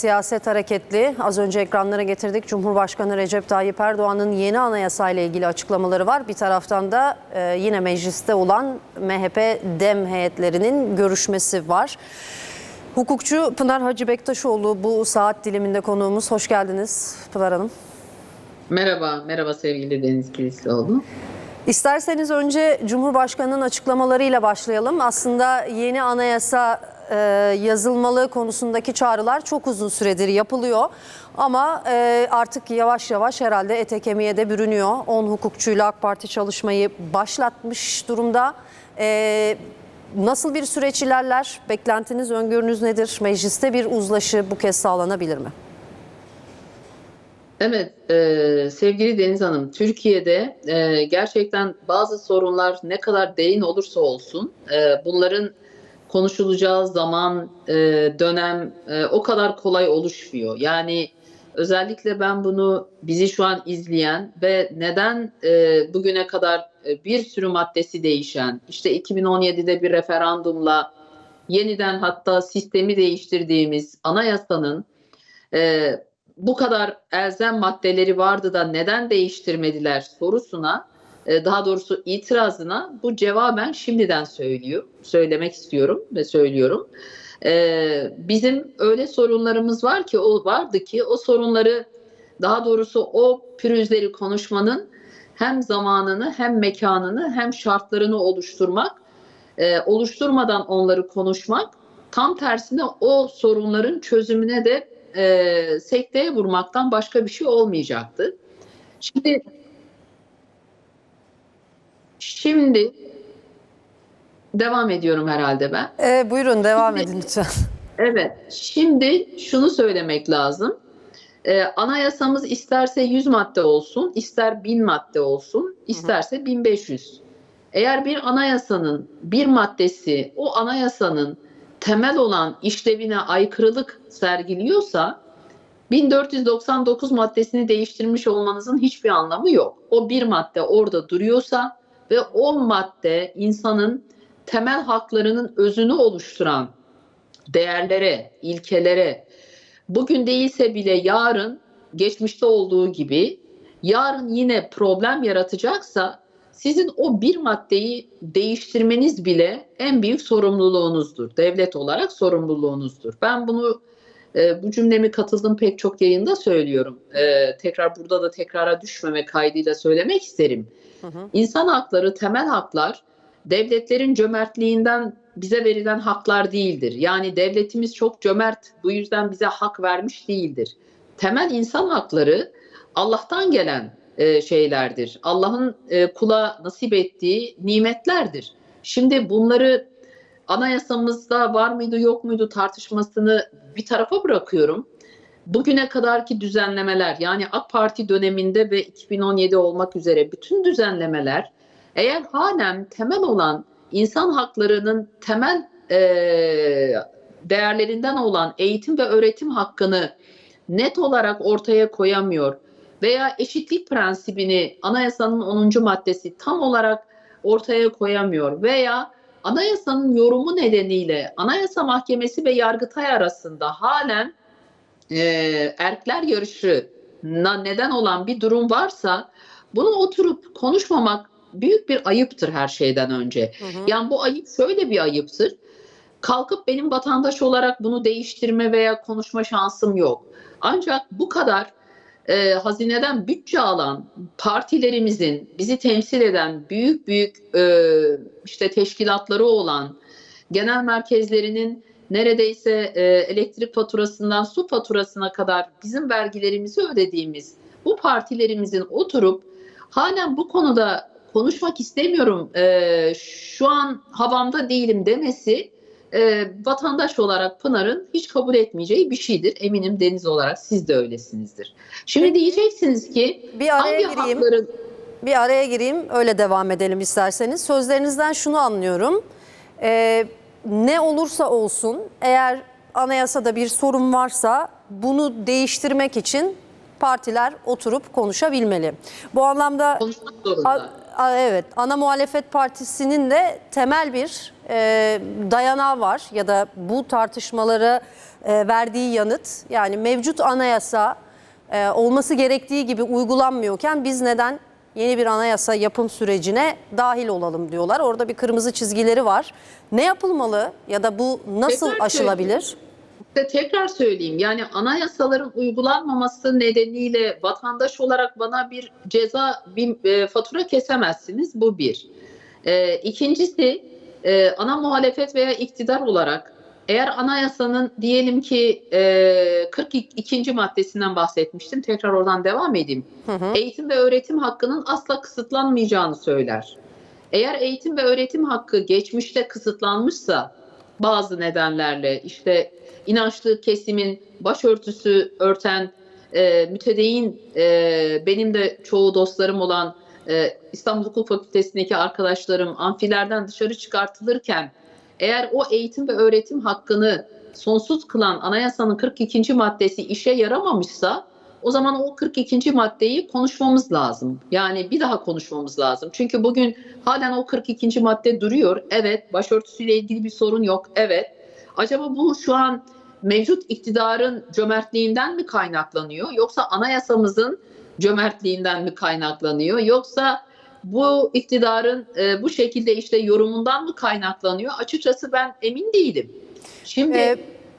Siyaset hareketli. Az önce ekranlara getirdik. Cumhurbaşkanı Recep Tayyip Erdoğan'ın yeni anayasa ile ilgili açıklamaları var. Bir taraftan da e, yine mecliste olan MHP dem heyetlerinin görüşmesi var. Hukukçu Pınar Hacı Bektaşoğlu bu saat diliminde konuğumuz. Hoş geldiniz Pınar Hanım. Merhaba, merhaba sevgili Deniz Kilislioğlu. İsterseniz önce Cumhurbaşkanı'nın açıklamalarıyla başlayalım. Aslında yeni anayasa e, yazılmalı konusundaki çağrılar çok uzun süredir yapılıyor. Ama e, artık yavaş yavaş herhalde ete kemiğe de bürünüyor. 10 hukukçuyla AK Parti çalışmayı başlatmış durumda. E, nasıl bir süreç ilerler? Beklentiniz, öngörünüz nedir? Mecliste bir uzlaşı bu kez sağlanabilir mi? Evet, e, sevgili Deniz Hanım, Türkiye'de e, gerçekten bazı sorunlar ne kadar derin olursa olsun, e, bunların konuşulacağı zaman, e, dönem e, o kadar kolay oluşmuyor. Yani özellikle ben bunu bizi şu an izleyen ve neden e, bugüne kadar e, bir sürü maddesi değişen, işte 2017'de bir referandumla yeniden hatta sistemi değiştirdiğimiz anayasanın e, bu kadar elzem maddeleri vardı da neden değiştirmediler sorusuna daha doğrusu itirazına bu cevaben şimdiden söylüyor. Söylemek istiyorum ve söylüyorum. E, bizim öyle sorunlarımız var ki o vardı ki o sorunları daha doğrusu o pürüzleri konuşmanın hem zamanını hem mekanını hem şartlarını oluşturmak e, oluşturmadan onları konuşmak tam tersine o sorunların çözümüne de e, sekteye vurmaktan başka bir şey olmayacaktı. Şimdi şimdi devam ediyorum herhalde ben. E, buyurun devam edin lütfen. Evet, şimdi şunu söylemek lazım. Ee, anayasamız isterse 100 madde olsun, ister 1000 madde olsun, isterse 1500. Eğer bir anayasanın bir maddesi o anayasanın temel olan işlevine aykırılık sergiliyorsa 1499 maddesini değiştirmiş olmanızın hiçbir anlamı yok. O bir madde orada duruyorsa ve o madde insanın temel haklarının özünü oluşturan değerlere, ilkelere bugün değilse bile yarın geçmişte olduğu gibi yarın yine problem yaratacaksa sizin o bir maddeyi değiştirmeniz bile en büyük sorumluluğunuzdur. Devlet olarak sorumluluğunuzdur. Ben bunu e, bu cümlemi katıldığım pek çok yayında söylüyorum. E, tekrar burada da tekrara düşmeme kaydıyla söylemek isterim. İnsan hakları, temel haklar devletlerin cömertliğinden bize verilen haklar değildir. Yani devletimiz çok cömert, bu yüzden bize hak vermiş değildir. Temel insan hakları Allah'tan gelen e, şeylerdir. Allah'ın e, kula nasip ettiği nimetlerdir. Şimdi bunları anayasamızda var mıydı yok muydu tartışmasını bir tarafa bırakıyorum. Bugüne kadarki düzenlemeler yani AK Parti döneminde ve 2017 olmak üzere bütün düzenlemeler eğer halen temel olan insan haklarının temel e, değerlerinden olan eğitim ve öğretim hakkını net olarak ortaya koyamıyor veya eşitlik prensibini anayasanın 10. maddesi tam olarak ortaya koyamıyor veya anayasanın yorumu nedeniyle Anayasa Mahkemesi ve Yargıtay arasında halen e, erkler yarışına neden olan bir durum varsa bunu oturup konuşmamak büyük bir ayıptır her şeyden önce. Hı hı. Yani bu ayıp şöyle bir ayıptır. Kalkıp benim vatandaş olarak bunu değiştirme veya konuşma şansım yok. Ancak bu kadar e, hazineden bütçe alan partilerimizin bizi temsil eden büyük büyük e, işte teşkilatları olan genel merkezlerinin neredeyse e, elektrik faturasından su faturasına kadar bizim vergilerimizi ödediğimiz bu partilerimizin oturup halen bu konuda konuşmak istemiyorum e, şu an havamda değilim demesi e, vatandaş olarak Pınar'ın hiç kabul etmeyeceği bir şeydir. Eminim Deniz olarak siz de öylesinizdir. Şimdi diyeceksiniz ki Bir araya hangi gireyim. hakların Bir araya gireyim öyle devam edelim isterseniz. Sözlerinizden şunu anlıyorum. Ee, ne olursa olsun eğer anayasada bir sorun varsa bunu değiştirmek için partiler oturup konuşabilmeli. Bu anlamda. A- a- evet ana muhalefet partisinin de temel bir e, dayanağı var ya da bu tartışmaları e, verdiği yanıt. Yani mevcut anayasa e, olması gerektiği gibi uygulanmıyorken biz neden yeni bir anayasa yapım sürecine dahil olalım diyorlar. Orada bir kırmızı çizgileri var. Ne yapılmalı ya da bu nasıl Tekrar aşılabilir? İşte tekrar söyleyeyim yani anayasaların uygulanmaması nedeniyle vatandaş olarak bana bir ceza, bir e, fatura kesemezsiniz. Bu bir. E, ikincisi e, ana muhalefet veya iktidar olarak eğer anayasanın diyelim ki e, 42. maddesinden bahsetmiştim. Tekrar oradan devam edeyim. Eğitim ve öğretim hakkının asla kısıtlanmayacağını söyler. Eğer eğitim ve öğretim hakkı geçmişte kısıtlanmışsa bazı nedenlerle işte inançlı kesimin başörtüsü örten e, mütedeyyin e, benim de çoğu dostlarım olan e, İstanbul Hukuk Fakültesindeki arkadaşlarım amfilerden dışarı çıkartılırken eğer o eğitim ve öğretim hakkını sonsuz kılan anayasanın 42. maddesi işe yaramamışsa o zaman o 42. maddeyi konuşmamız lazım. Yani bir daha konuşmamız lazım. Çünkü bugün halen o 42. madde duruyor. Evet, başörtüsüyle ilgili bir sorun yok. Evet. Acaba bu şu an mevcut iktidarın cömertliğinden mi kaynaklanıyor? Yoksa anayasamızın cömertliğinden mi kaynaklanıyor? Yoksa bu iktidarın e, bu şekilde işte yorumundan mı kaynaklanıyor? Açıkçası ben emin değilim. Şimdi Ee,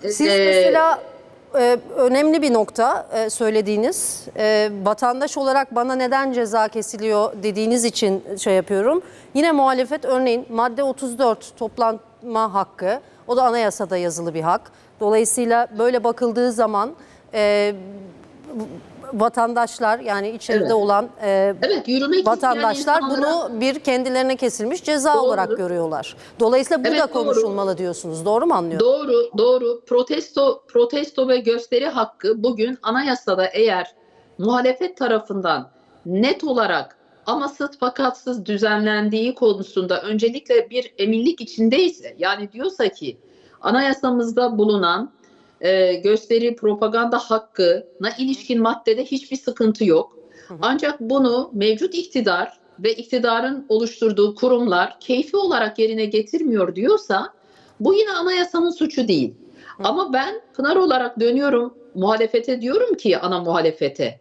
Siz e, mesela e, önemli bir nokta e, söylediğiniz e, vatandaş olarak bana neden ceza kesiliyor dediğiniz için şey yapıyorum. Yine muhalefet örneğin madde 34 toplanma hakkı o da anayasada yazılı bir hak. Dolayısıyla böyle bakıldığı zaman e, vatandaşlar yani içeride Evet. olan e, evet yürümek isteyen vatandaşlar insanlara- bunu bir kendilerine kesilmiş ceza Doğru. olarak görüyorlar. Dolayısıyla bu Evet, da doğru. konuşulmalı diyorsunuz. Doğru mu anlıyorum? Doğru, doğru. Protesto, protesto ve gösteri hakkı bugün anayasada eğer muhalefet tarafından net olarak amasız fakatsız düzenlendiği konusunda öncelikle bir eminlik içindeyse yani diyorsa ki anayasamızda bulunan e, gösteri propaganda hakkına ilişkin maddede hiçbir sıkıntı yok. Ancak bunu mevcut iktidar ve iktidarın oluşturduğu kurumlar keyfi olarak yerine getirmiyor diyorsa bu yine anayasanın suçu değil. Ama ben Pınar olarak dönüyorum muhalefete diyorum ki ana muhalefete.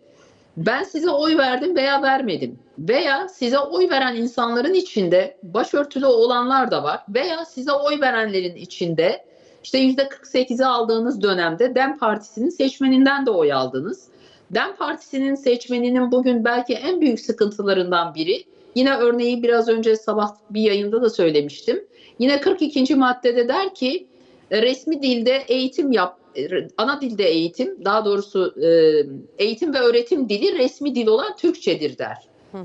Ben size oy verdim veya vermedim. Veya size oy veren insanların içinde başörtülü olanlar da var. Veya size oy verenlerin içinde işte %48'i aldığınız dönemde DEM Partisi'nin seçmeninden de oy aldınız. DEM Partisi'nin seçmeninin bugün belki en büyük sıkıntılarından biri. Yine örneği biraz önce sabah bir yayında da söylemiştim. Yine 42. maddede der ki e, resmi dilde eğitim yap, e, ana dilde eğitim, daha doğrusu e, eğitim ve öğretim dili resmi dil olan Türkçedir der.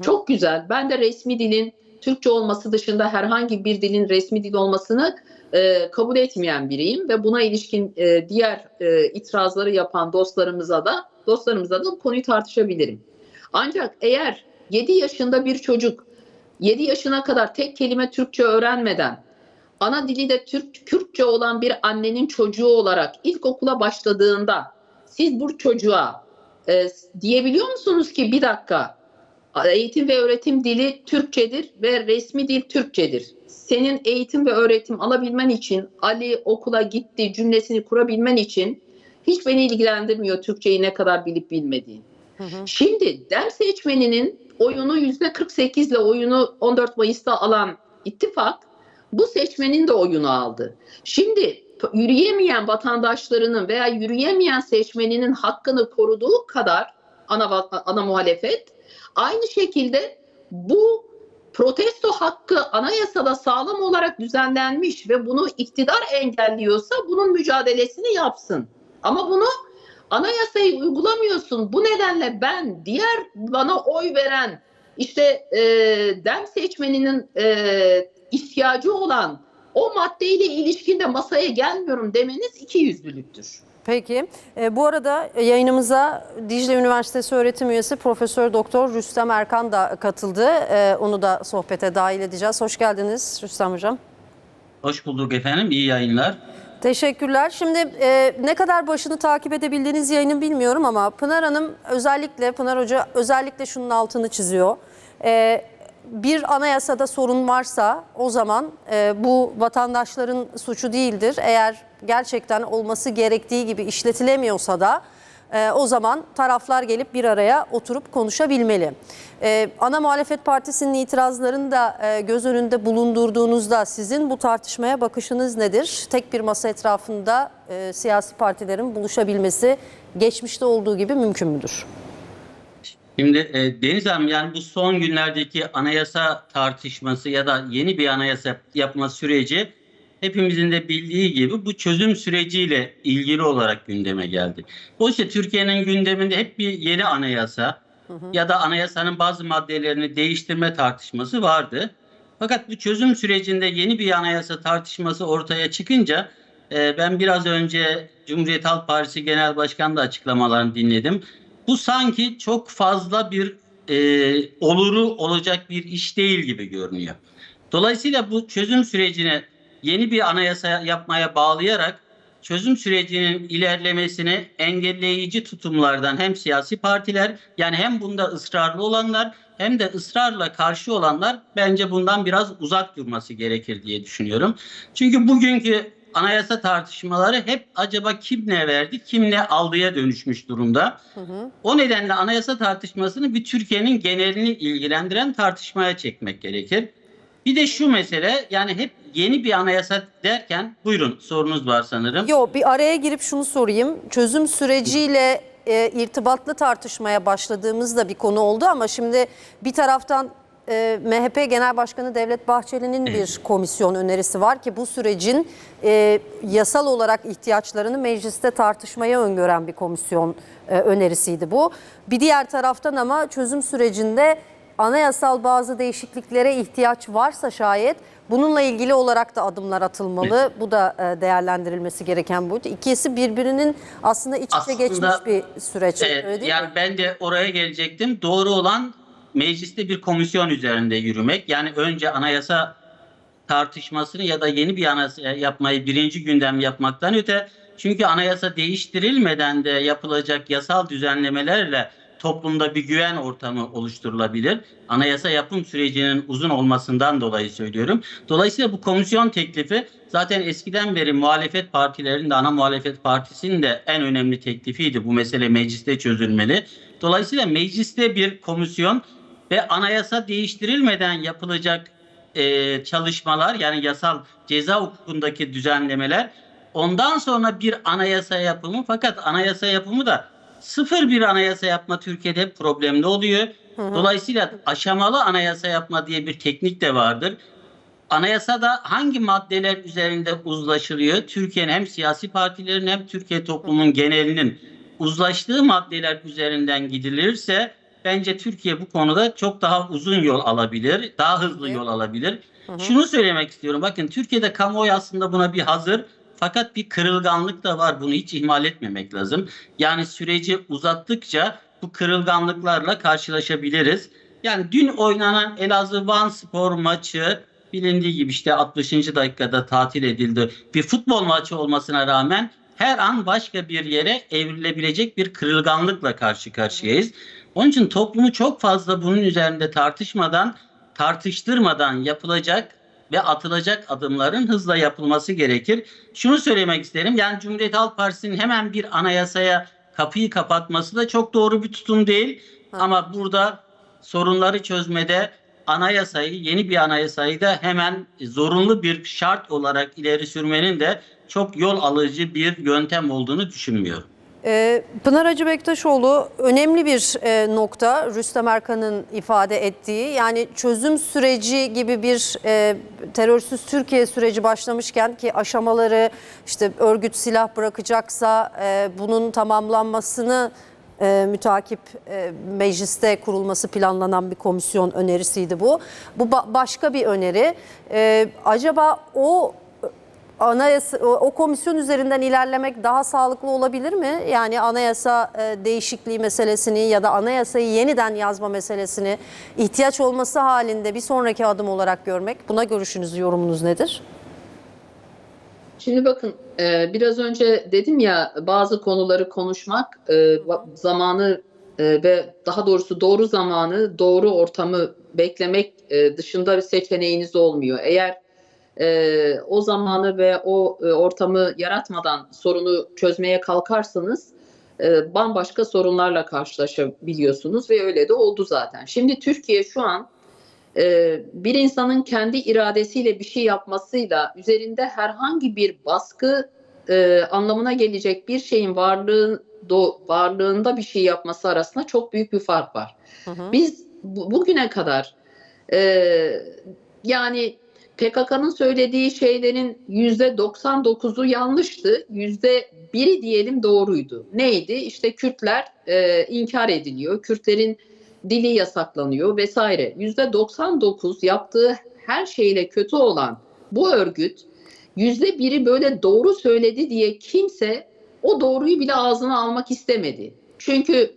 Çok güzel. Ben de resmi dilin Türkçe olması dışında herhangi bir dilin resmi dil olmasını e, kabul etmeyen biriyim ve buna ilişkin e, diğer e, itirazları yapan dostlarımıza da dostlarımıza da bu konuyu tartışabilirim. Ancak eğer 7 yaşında bir çocuk 7 yaşına kadar tek kelime Türkçe öğrenmeden ana dili de Türk Kürtçe olan bir annenin çocuğu olarak ilkokula başladığında siz bu çocuğa e, diyebiliyor musunuz ki bir dakika eğitim ve öğretim dili Türkçedir ve resmi dil Türkçedir. Senin eğitim ve öğretim alabilmen için Ali okula gitti cümlesini kurabilmen için hiç beni ilgilendirmiyor Türkçeyi ne kadar bilip bilmediğin. Şimdi dem seçmeninin oyunu %48 ile oyunu 14 Mayıs'ta alan ittifak bu seçmenin de oyunu aldı. Şimdi yürüyemeyen vatandaşlarının veya yürüyemeyen seçmeninin hakkını koruduğu kadar ana, ana muhalefet aynı şekilde bu protesto hakkı anayasada sağlam olarak düzenlenmiş ve bunu iktidar engelliyorsa bunun mücadelesini yapsın. Ama bunu anayasayı uygulamıyorsun. Bu nedenle ben diğer bana oy veren işte e, dem seçmeninin e, ihtiyacı olan o maddeyle ilişkinde masaya gelmiyorum demeniz iki yüzlülüktür. Peki. E, bu arada yayınımıza Dicle Üniversitesi öğretim üyesi Profesör Doktor Rüstem Erkan da katıldı. E, onu da sohbete dahil edeceğiz. Hoş geldiniz Rüstem Hocam. Hoş bulduk efendim. İyi yayınlar. Teşekkürler. Şimdi e, ne kadar başını takip edebildiğiniz yayının bilmiyorum ama Pınar Hanım özellikle, Pınar Hoca özellikle şunun altını çiziyor. E, bir anayasada sorun varsa o zaman e, bu vatandaşların suçu değildir. Eğer gerçekten olması gerektiği gibi işletilemiyorsa da e, o zaman taraflar gelip bir araya oturup konuşabilmeli. E, ana muhalefet partisinin itirazlarını da e, göz önünde bulundurduğunuzda sizin bu tartışmaya bakışınız nedir? Tek bir masa etrafında e, siyasi partilerin buluşabilmesi geçmişte olduğu gibi mümkün müdür? Şimdi e, Deniz Hanım yani bu son günlerdeki anayasa tartışması ya da yeni bir anayasa yapma süreci hepimizin de bildiği gibi bu çözüm süreciyle ilgili olarak gündeme geldi. Oysa Türkiye'nin gündeminde hep bir yeni anayasa ya da anayasanın bazı maddelerini değiştirme tartışması vardı. Fakat bu çözüm sürecinde yeni bir anayasa tartışması ortaya çıkınca e, ben biraz önce Cumhuriyet Halk Partisi Genel Başkanı da açıklamalarını dinledim. Bu sanki çok fazla bir e, oluru olacak bir iş değil gibi görünüyor. Dolayısıyla bu çözüm sürecine yeni bir anayasa yapmaya bağlayarak çözüm sürecinin ilerlemesini engelleyici tutumlardan hem siyasi partiler yani hem bunda ısrarlı olanlar hem de ısrarla karşı olanlar bence bundan biraz uzak durması gerekir diye düşünüyorum. Çünkü bugünkü anayasa tartışmaları hep acaba kim ne verdi, kim ne aldıya dönüşmüş durumda. O nedenle anayasa tartışmasını bir Türkiye'nin genelini ilgilendiren tartışmaya çekmek gerekir. Bir de şu mesele yani hep yeni bir anayasa derken buyurun sorunuz var sanırım. Yo bir araya girip şunu sorayım. Çözüm süreciyle e, irtibatlı tartışmaya başladığımızda bir konu oldu ama şimdi bir taraftan e, MHP Genel Başkanı Devlet Bahçeli'nin bir komisyon önerisi var ki bu sürecin e, yasal olarak ihtiyaçlarını mecliste tartışmaya öngören bir komisyon e, önerisiydi bu. Bir diğer taraftan ama çözüm sürecinde anayasal bazı değişikliklere ihtiyaç varsa şayet bununla ilgili olarak da adımlar atılmalı. Bu da e, değerlendirilmesi gereken boyut. İkisi birbirinin aslında iç içe Aslında, geçmiş bir süreç. Evet, öyle değil yani mi? ben de oraya gelecektim. Doğru olan mecliste bir komisyon üzerinde yürümek. Yani önce anayasa tartışmasını ya da yeni bir anayasa yapmayı birinci gündem yapmaktan öte çünkü anayasa değiştirilmeden de yapılacak yasal düzenlemelerle toplumda bir güven ortamı oluşturulabilir. Anayasa yapım sürecinin uzun olmasından dolayı söylüyorum. Dolayısıyla bu komisyon teklifi zaten eskiden beri muhalefet partilerinin de ana muhalefet partisinin de en önemli teklifiydi. Bu mesele mecliste çözülmeli. Dolayısıyla mecliste bir komisyon ve anayasa değiştirilmeden yapılacak e, çalışmalar yani yasal ceza hukukundaki düzenlemeler ondan sonra bir anayasa yapımı fakat anayasa yapımı da sıfır bir anayasa yapma Türkiye'de problemli oluyor. Dolayısıyla aşamalı anayasa yapma diye bir teknik de vardır. Anayasada hangi maddeler üzerinde uzlaşılıyor? Türkiye'nin hem siyasi partilerin hem Türkiye toplumunun genelinin uzlaştığı maddeler üzerinden gidilirse bence Türkiye bu konuda çok daha uzun yol alabilir, daha hızlı yol alabilir. Şunu söylemek istiyorum. Bakın Türkiye'de kamuoyu aslında buna bir hazır. Fakat bir kırılganlık da var. Bunu hiç ihmal etmemek lazım. Yani süreci uzattıkça bu kırılganlıklarla karşılaşabiliriz. Yani dün oynanan Elazığ Van Spor maçı bilindiği gibi işte 60. dakikada tatil edildi. Bir futbol maçı olmasına rağmen her an başka bir yere evrilebilecek bir kırılganlıkla karşı karşıyayız. Onun için toplumu çok fazla bunun üzerinde tartışmadan, tartıştırmadan yapılacak ve atılacak adımların hızla yapılması gerekir. Şunu söylemek isterim. Yani Cumhuriyet Halk Partisi'nin hemen bir anayasaya kapıyı kapatması da çok doğru bir tutum değil. Ama burada sorunları çözmede anayasayı, yeni bir anayasayı da hemen zorunlu bir şart olarak ileri sürmenin de çok yol alıcı bir yöntem olduğunu düşünmüyorum. Ee, Pınar Hacı Bektaşoğlu önemli bir e, nokta Rüstem Erkan'ın ifade ettiği yani çözüm süreci gibi bir e, terörsüz Türkiye süreci başlamışken ki aşamaları işte örgüt silah bırakacaksa e, bunun tamamlanmasını e, mütakip e, mecliste kurulması planlanan bir komisyon önerisiydi bu. Bu ba- başka bir öneri. E, acaba o anayasa o, komisyon üzerinden ilerlemek daha sağlıklı olabilir mi? Yani anayasa e, değişikliği meselesini ya da anayasayı yeniden yazma meselesini ihtiyaç olması halinde bir sonraki adım olarak görmek. Buna görüşünüz, yorumunuz nedir? Şimdi bakın e, biraz önce dedim ya bazı konuları konuşmak e, zamanı ve daha doğrusu doğru zamanı, doğru ortamı beklemek dışında bir seçeneğiniz olmuyor. Eğer e, o zamanı ve o e, ortamı yaratmadan sorunu çözmeye kalkarsanız e, bambaşka sorunlarla karşılaşabiliyorsunuz ve öyle de oldu zaten. Şimdi Türkiye şu an e, bir insanın kendi iradesiyle bir şey yapmasıyla üzerinde herhangi bir baskı e, anlamına gelecek bir şeyin varlığı do, varlığında bir şey yapması arasında çok büyük bir fark var. Hı hı. Biz bu- bugüne kadar e, yani PKK'nın söylediği şeylerin yüzde 99'u yanlıştı, yüzde biri diyelim doğruydu. Neydi? İşte Kürtler e, inkar ediliyor, Kürtlerin dili yasaklanıyor vesaire. Yüzde 99 yaptığı her şeyle kötü olan bu örgüt yüzde biri böyle doğru söyledi diye kimse o doğruyu bile ağzına almak istemedi. Çünkü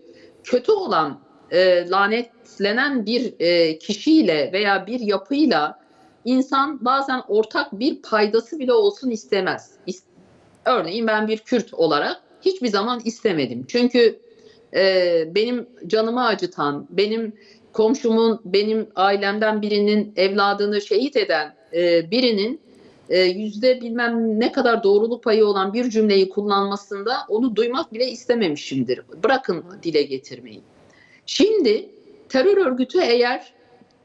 kötü olan e, lanetlenen bir e, kişiyle veya bir yapıyla insan bazen ortak bir paydası bile olsun istemez. İs- Örneğin ben bir Kürt olarak hiçbir zaman istemedim. Çünkü e, benim canımı acıtan, benim komşumun, benim ailemden birinin evladını şehit eden e, birinin e, yüzde bilmem ne kadar doğruluk payı olan bir cümleyi kullanmasında onu duymak bile istememişimdir. Bırakın dile getirmeyi. Şimdi terör örgütü eğer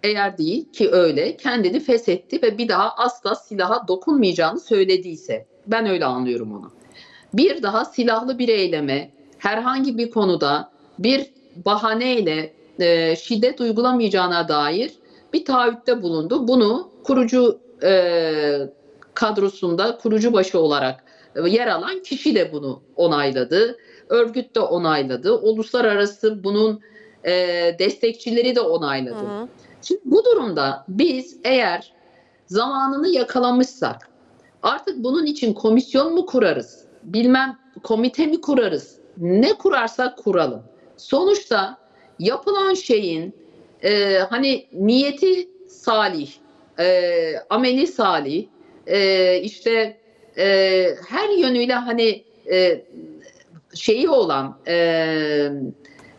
eğer değil ki öyle kendini feshetti ve bir daha asla silaha dokunmayacağını söylediyse ben öyle anlıyorum onu. Bir daha silahlı bir eyleme herhangi bir konuda bir bahaneyle e, şiddet uygulamayacağına dair bir taahhütte bulundu. Bunu kurucu e, kadrosunda kurucu başı olarak e, yer alan kişi de bunu onayladı. Örgüt de onayladı. Uluslararası bunun e, destekçileri de onayladı. Hı hı. Bu durumda biz eğer zamanını yakalamışsak artık bunun için komisyon mu kurarız? Bilmem komite mi kurarız? Ne kurarsak kuralım. Sonuçta yapılan şeyin e, hani niyeti salih, e, ameli salih, e, işte e, her yönüyle hani e, şeyi olan e,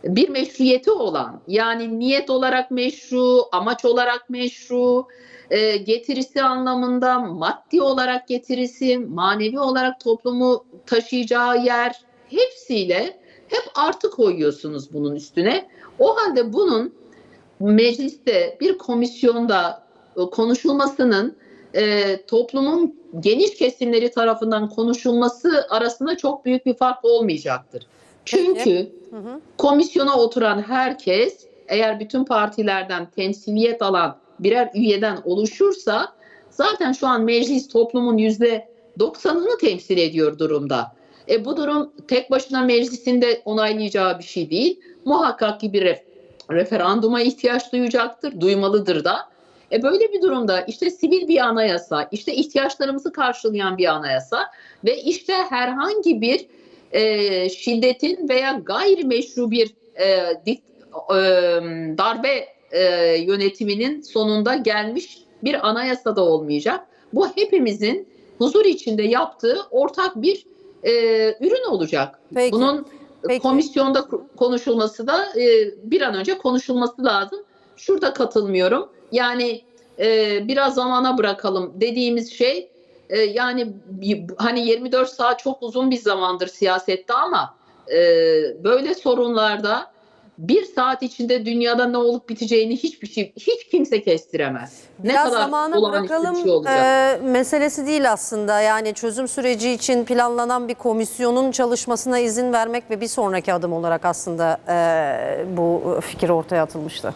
bir meşruiyeti olan yani niyet olarak meşru, amaç olarak meşru, e, getirisi anlamında maddi olarak getirisi, manevi olarak toplumu taşıyacağı yer hepsiyle hep artı koyuyorsunuz bunun üstüne. O halde bunun mecliste bir komisyonda e, konuşulmasının e, toplumun geniş kesimleri tarafından konuşulması arasında çok büyük bir fark olmayacaktır. Çünkü Hı hı. komisyona oturan herkes eğer bütün partilerden temsiliyet alan birer üyeden oluşursa zaten şu an meclis toplumun yüzde 90'ını temsil ediyor durumda. E bu durum tek başına meclisinde onaylayacağı bir şey değil. Muhakkak ki bir ref- referanduma ihtiyaç duyacaktır, duymalıdır da. E böyle bir durumda işte sivil bir anayasa, işte ihtiyaçlarımızı karşılayan bir anayasa ve işte herhangi bir e, şiddetin veya gayrimeşru bir e, dik- e, darbe e, yönetiminin sonunda gelmiş bir anayasa da olmayacak. Bu hepimizin huzur içinde yaptığı ortak bir e, ürün olacak. Peki. Bunun Peki. komisyonda konuşulması da e, bir an önce konuşulması lazım. Şurada katılmıyorum. Yani e, biraz zamana bırakalım dediğimiz şey e, yani hani 24 saat çok uzun bir zamandır siyasette ama e, böyle sorunlarda bir saat içinde dünyada ne olup biteceğini hiçbir şey hiç kimse kestiremez. Ne Biraz kadar zamana bırakalım şey olacak. e, meselesi değil aslında. Yani çözüm süreci için planlanan bir komisyonun çalışmasına izin vermek ve bir sonraki adım olarak aslında e, bu fikir ortaya atılmıştı.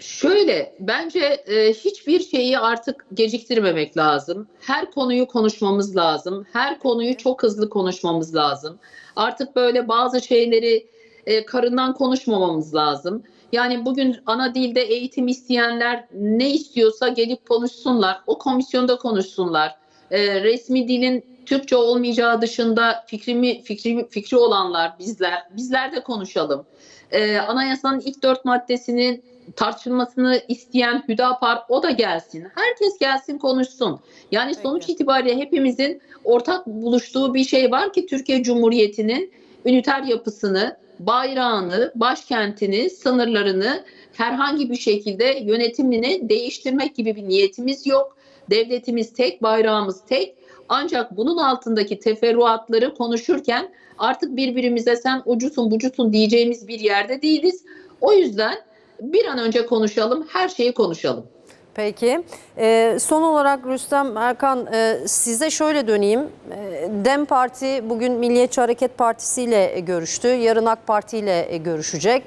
Şöyle bence e, hiçbir şeyi artık geciktirmemek lazım. Her konuyu konuşmamız lazım. Her konuyu çok hızlı konuşmamız lazım. Artık böyle bazı şeyleri e, karından konuşmamamız lazım. Yani bugün ana dilde eğitim isteyenler ne istiyorsa gelip konuşsunlar. O komisyonda konuşsunlar. E, resmi dilin Türkçe olmayacağı dışında fikrimi fikri fikri olanlar bizler bizler de konuşalım. E, anayasanın ilk dört maddesinin tartışılmasını isteyen Hüdapar o da gelsin. Herkes gelsin konuşsun. Yani Peki. sonuç itibariyle hepimizin ortak buluştuğu bir şey var ki Türkiye Cumhuriyeti'nin üniter yapısını bayrağını, başkentini, sınırlarını herhangi bir şekilde yönetimini değiştirmek gibi bir niyetimiz yok. Devletimiz tek, bayrağımız tek. Ancak bunun altındaki teferruatları konuşurken artık birbirimize sen ucusun bucusun diyeceğimiz bir yerde değiliz. O yüzden bir an önce konuşalım, her şeyi konuşalım. Peki. Ee, son olarak Rüstem Erkan e, size şöyle döneyim. E, Dem Parti bugün Milliyetçi Hareket Partisi ile görüştü. Yarın AK Parti ile e, görüşecek.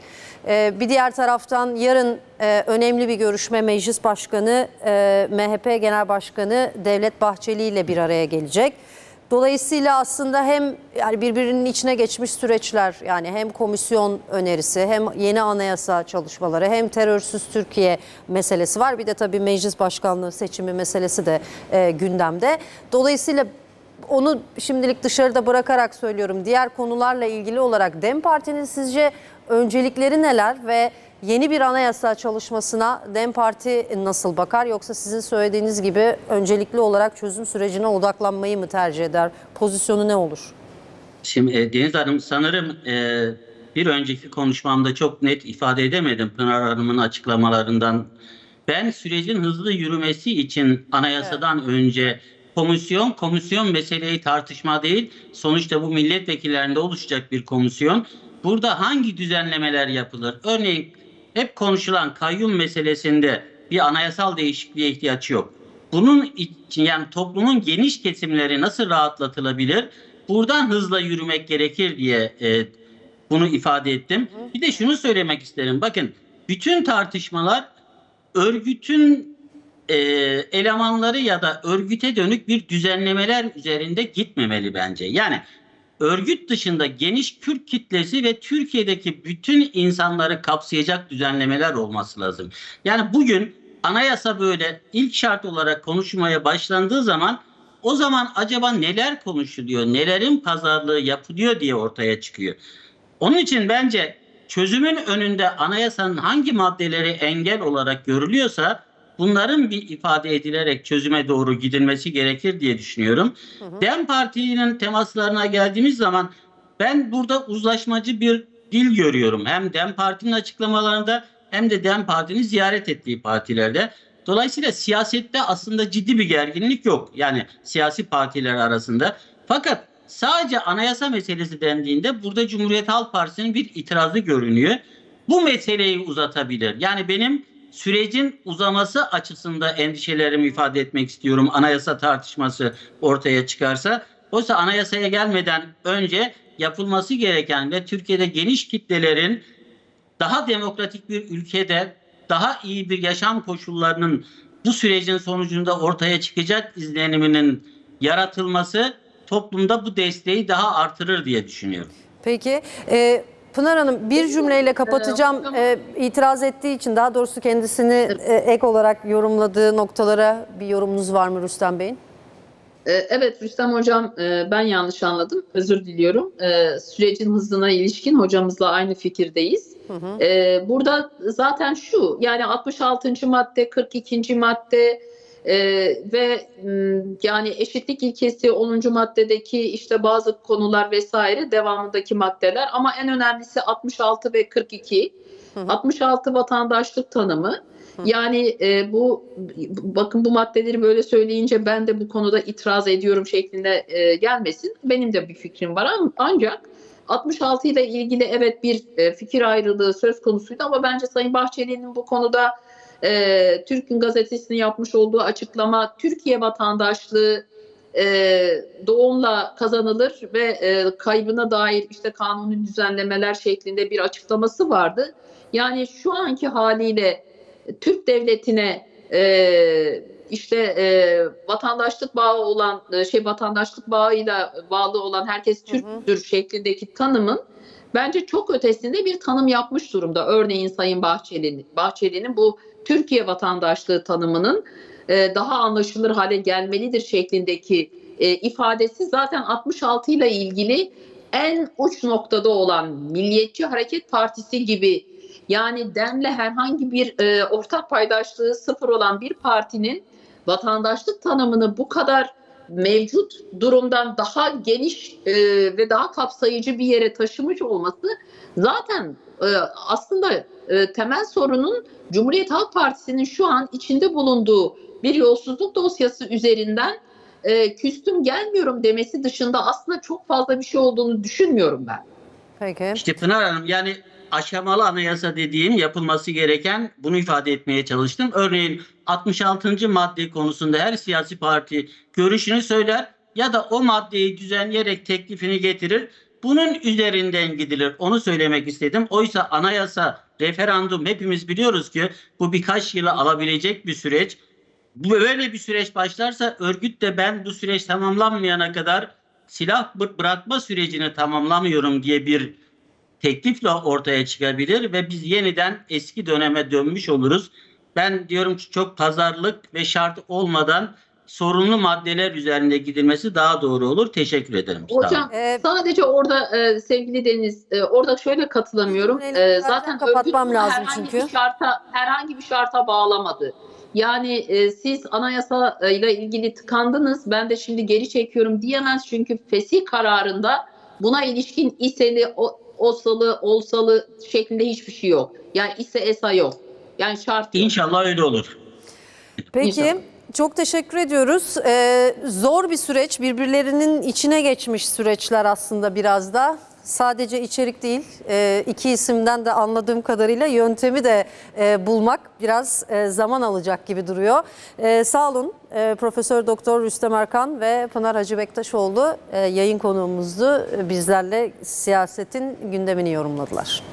E, bir diğer taraftan yarın e, önemli bir görüşme Meclis Başkanı, e, MHP Genel Başkanı Devlet Bahçeli ile bir araya gelecek. Dolayısıyla aslında hem yani birbirinin içine geçmiş süreçler yani hem komisyon önerisi hem yeni anayasa çalışmaları hem terörsüz Türkiye meselesi var. Bir de tabii meclis başkanlığı seçimi meselesi de e, gündemde. Dolayısıyla onu şimdilik dışarıda bırakarak söylüyorum. Diğer konularla ilgili olarak DEM Parti'nin sizce öncelikleri neler ve yeni bir anayasa çalışmasına DEM Parti nasıl bakar? Yoksa sizin söylediğiniz gibi öncelikli olarak çözüm sürecine odaklanmayı mı tercih eder? Pozisyonu ne olur? Şimdi e, Deniz Hanım sanırım e, bir önceki konuşmamda çok net ifade edemedim Pınar Hanım'ın açıklamalarından. Ben sürecin hızlı yürümesi için anayasadan önce komisyon, komisyon meseleyi tartışma değil. Sonuçta bu milletvekillerinde oluşacak bir komisyon. Burada hangi düzenlemeler yapılır? Örneğin hep konuşulan kayyum meselesinde bir anayasal değişikliğe ihtiyaç yok. Bunun için yani toplumun geniş kesimleri nasıl rahatlatılabilir? Buradan hızla yürümek gerekir diye e, bunu ifade ettim. Bir de şunu söylemek isterim. Bakın bütün tartışmalar örgütün e, elemanları ya da örgüte dönük bir düzenlemeler üzerinde gitmemeli bence. Yani örgüt dışında geniş Kürt kitlesi ve Türkiye'deki bütün insanları kapsayacak düzenlemeler olması lazım. Yani bugün anayasa böyle ilk şart olarak konuşmaya başlandığı zaman o zaman acaba neler konuşuluyor, nelerin pazarlığı yapılıyor diye ortaya çıkıyor. Onun için bence çözümün önünde anayasanın hangi maddeleri engel olarak görülüyorsa bunların bir ifade edilerek çözüme doğru gidilmesi gerekir diye düşünüyorum. Dem Parti'nin temaslarına geldiğimiz zaman ben burada uzlaşmacı bir dil görüyorum. Hem Dem Parti'nin açıklamalarında hem de Dem Parti'nin ziyaret ettiği partilerde. Dolayısıyla siyasette aslında ciddi bir gerginlik yok. Yani siyasi partiler arasında. Fakat sadece anayasa meselesi dendiğinde burada Cumhuriyet Halk Partisi'nin bir itirazı görünüyor. Bu meseleyi uzatabilir. Yani benim sürecin uzaması açısında endişelerimi ifade etmek istiyorum. Anayasa tartışması ortaya çıkarsa. Oysa anayasaya gelmeden önce yapılması gereken ve Türkiye'de geniş kitlelerin daha demokratik bir ülkede daha iyi bir yaşam koşullarının bu sürecin sonucunda ortaya çıkacak izleniminin yaratılması toplumda bu desteği daha artırır diye düşünüyorum. Peki. e, Pınar Hanım bir cümleyle kapatacağım. E, itiraz ettiği için daha doğrusu kendisini e, ek olarak yorumladığı noktalara bir yorumunuz var mı Rüstem Bey'in? Ee, Evet Rüstem Hocam e, ben yanlış anladım. Özür diliyorum. Sürecin hızına ilişkin hocamızla aynı fikirdeyiz. Ee, Burada zaten şu yani 66. madde, 42. madde e, ve yani eşitlik ilkesi 10. maddedeki işte bazı konular vesaire devamındaki maddeler ama en önemlisi 66 ve 42. 66 vatandaşlık tanımı. Yani e, bu bakın bu maddeleri böyle söyleyince ben de bu konuda itiraz ediyorum şeklinde e, gelmesin. Benim de bir fikrim var ama ancak 66 ile ilgili evet bir e, fikir ayrılığı söz konusuydu ama bence Sayın Bahçeli'nin bu konuda e, Türk'ün gazetesinin yapmış olduğu açıklama Türkiye vatandaşlığı e, doğumla kazanılır ve e, kaybına dair işte kanuni düzenlemeler şeklinde bir açıklaması vardı. Yani şu anki haliyle Türk devletine e, işte e, vatandaşlık bağı olan e, şey vatandaşlık bağıyla bağlı olan herkes Türktür şeklindeki tanımın bence çok ötesinde bir tanım yapmış durumda. Örneğin Sayın Bahçeli'nin Bahçeli'nin bu Türkiye vatandaşlığı tanımının e, daha anlaşılır hale gelmelidir şeklindeki e, ifadesi zaten 66 ile ilgili en uç noktada olan Milliyetçi Hareket Partisi gibi yani DEM'le herhangi bir e, ortak paydaşlığı sıfır olan bir partinin vatandaşlık tanımını bu kadar mevcut durumdan daha geniş e, ve daha kapsayıcı bir yere taşımış olması zaten e, aslında e, temel sorunun Cumhuriyet Halk Partisi'nin şu an içinde bulunduğu bir yolsuzluk dosyası üzerinden e, küstüm gelmiyorum demesi dışında aslında çok fazla bir şey olduğunu düşünmüyorum ben. Peki. İşte Pınar Hanım yani aşamalı anayasa dediğim yapılması gereken bunu ifade etmeye çalıştım. Örneğin 66. madde konusunda her siyasi parti görüşünü söyler ya da o maddeyi düzenleyerek teklifini getirir. Bunun üzerinden gidilir. Onu söylemek istedim. Oysa anayasa, referandum hepimiz biliyoruz ki bu birkaç yılı alabilecek bir süreç. Böyle bir süreç başlarsa örgüt de ben bu süreç tamamlanmayana kadar silah bı- bırakma sürecini tamamlamıyorum diye bir teklifle ortaya çıkabilir ve biz yeniden eski döneme dönmüş oluruz. Ben diyorum ki çok pazarlık ve şart olmadan sorunlu maddeler üzerinde gidilmesi daha doğru olur. Teşekkür ederim. Hocam Ee, sadece orada e, sevgili Deniz e, orada şöyle katılamıyorum. E, zaten kapatmam lazım herhangi çünkü. Bir şarta, herhangi bir şarta bağlamadı. Yani e, siz anayasa ile ilgili tıkandınız. Ben de şimdi geri çekiyorum diyemez çünkü fesih kararında buna ilişkin iseli, o, osalı, olsalı şeklinde hiçbir şey yok. Yani ise esa yok. Yani şart yok. İnşallah öyle olur. Peki İnşallah. Çok teşekkür ediyoruz. Ee, zor bir süreç, birbirlerinin içine geçmiş süreçler aslında biraz da. Sadece içerik değil, e, iki isimden de anladığım kadarıyla yöntemi de e, bulmak biraz e, zaman alacak gibi duruyor. E, sağ olun e, Profesör Doktor Rüstem Erkan ve Pınar Hacı Bektaşoğlu e, yayın konuğumuzdu. Bizlerle siyasetin gündemini yorumladılar.